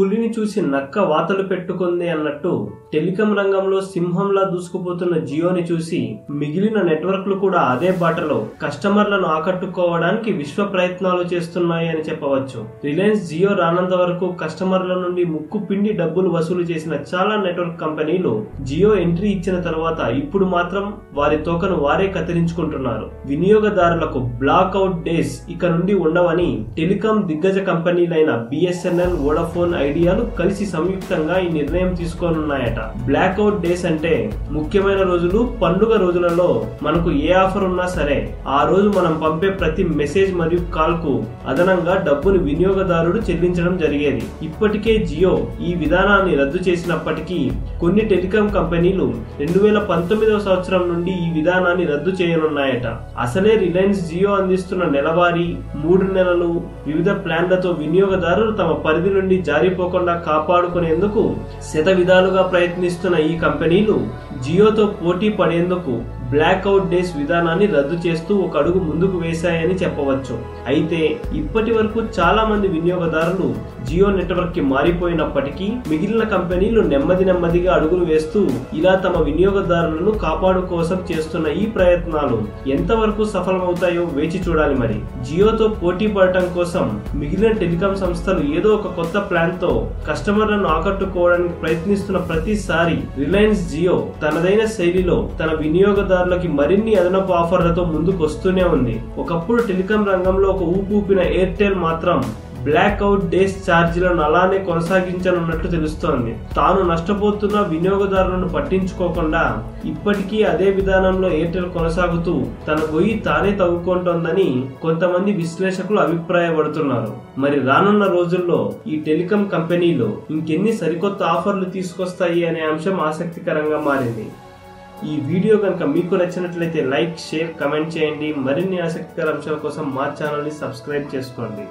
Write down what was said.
పులిని చూసి నక్క వాతలు పెట్టుకుంది అన్నట్టు టెలికాం రంగంలో సింహంలా దూసుకుపోతున్న జియోని చూసి మిగిలిన నెట్వర్క్లు కూడా అదే బాటలో కస్టమర్లను ఆకట్టుకోవడానికి విశ్వ ప్రయత్నాలు చేస్తున్నాయి అని చెప్పవచ్చు. రిలయన్స్ జియో రానంత వరకు కస్టమర్ల నుండి ముక్కు పిండి డబ్బులు వసూలు చేసిన చాలా నెట్వర్క్ కంపెనీలు జియో ఎంట్రీ ఇచ్చిన తర్వాత ఇప్పుడు మాత్రం వారి తోకను వారే కత్తిరించుకుంటున్నారు. వినియోగదారులకు బ్లాక్ అవుట్ డేస్ ఇక నుండి ఉండవని టెలికాం దిగ్గజ కంపెనీలైన బిఎస్ఎన్ఎల్ వోడాఫోన్ ఐడియాలు కలిసి సంయుక్తంగా ఈ నిర్ణయం తీసుకోనున్నాయట. బ్లాక్ అవుట్ డేస్ అంటే ముఖ్యమైన రోజులు పండుగ రోజులలో మనకు ఏ ఆఫర్ ఉన్నా సరే ఆ రోజు మనం పంపే ప్రతి మెసేజ్ మరియు కాల్కు అదనంగా డబ్బును వినియోగదారుడు చెల్లించడం జరిగేది. ఇప్పటికే జియో ఈ విధానాన్ని రద్దు చేసినప్పటికీ కొన్ని టెలికాం కంపెనీలు రెండు వేల పంతొమ్మిదవ సంవత్సరం నుండి ఈ విధానాన్ని రద్దు చేయనున్నాయట. అసలే రిలయన్స్ జియో అందిస్తున్న నెలవారీ మూడు నెలలు వివిధ ప్లాన్లతో వినియోగదారులు తమ పరిధి నుండి జారీ జారిపోకుండా కాపాడుకునేందుకు శత విధాలుగా ప్రయత్నిస్తున్న ఈ కంపెనీలు జియోతో పోటీ పడేందుకు బ్లాక్ అవుట్ డేస్ విధానాన్ని రద్దు చేస్తూ ఒక అడుగు ముందుకు వేశాయని చెప్పవచ్చు. అయితే ఇప్పటి వరకు చాలా మంది వినియోగదారులు జియో నెట్వర్క్కి మారిపోయినప్పటికీ మిగిలిన కంపెనీలు నెమ్మది నెమ్మదిగా అడుగులు వేస్తూ ఇలా తమ వినియోగదారులను కాపాడు కోసం చేస్తున్న ఈ ప్రయత్నాలు ఎంతవరకు సఫలమవుతాయో వేచి చూడాలి మరి. జియోతో పోటీ పడటం కోసం మిగిలిన టెలికాం సంస్థలు ఏదో ఒక కొత్త ప్లాన్తో కస్టమర్లను ఆకట్టుకోవడానికి ప్రయత్నిస్తున్న ప్రతిసారి రిలయన్స్ జియో తనదైన శైలిలో తన వినియోగదారు వినియోగదారులకి మరిన్ని అదనపు ఆఫర్లతో ముందుకు వస్తూనే ఉంది. ఒకప్పుడు టెలికాం రంగంలో ఒక ఊపిన ఎయిర్టెల్ మాత్రం బ్లాక్ అవుట్ డేస్ ఛార్జీలను అలానే కొనసాగించనున్నట్లు తెలుస్తోంది. తాను నష్టపోతున్న వినియోగదారులను పట్టించుకోకుండా ఇప్పటికీ అదే విధానంలో ఎయిర్టెల్ కొనసాగుతూ తన గొయ్యి తానే తవ్వుకుంటోందని కొంతమంది విశ్లేషకులు అభిప్రాయపడుతున్నారు. మరి రానున్న రోజుల్లో ఈ టెలికాం కంపెనీలు ఇంకెన్ని సరికొత్త ఆఫర్లు తీసుకొస్తాయి అనే అంశం ఆసక్తికరంగా మారింది. ఈ వీడియో కనుక మీకు నచ్చినట్లయితే లైక్ షేర్ కమెంట్ చేయండి. మరిన్ని ఆసక్తికర అంశాల కోసం మా ఛానల్ని సబ్స్క్రైబ్ చేసుకోండి.